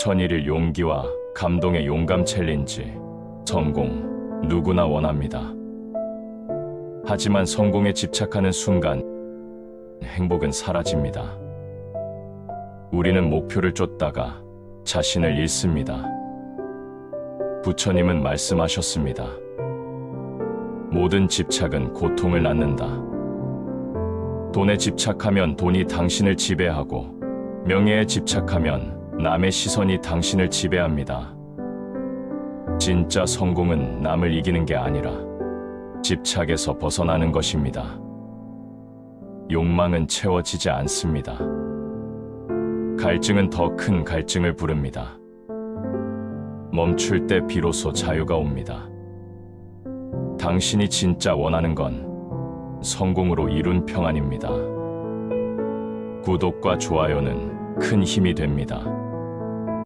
천일일 용기와 감동의 용감 챌린지. 성공 누구나 원합니다. 하지만 성공에 집착하는 순간 행복은 사라집니다. 우리는 목표를 쫓다가 자신을 잃습니다. 부처님은 말씀하셨습니다. 모든 집착은 고통을 낳는다. 돈에 집착하면 돈이 당신을 지배하고 명예에 집착하면 남의 시선이 당신을 지배합니다. 진짜 성공은 남을 이기는 게 아니라 집착에서 벗어나는 것입니다. 욕망은 채워지지 않습니다. 갈증은 더 큰 갈증을 부릅니다. 멈출 때 비로소 자유가 옵니다. 당신이 진짜 원하는 건 성공으로 이룬 평안입니다. 구독과 좋아요는 큰 힘이 됩니다.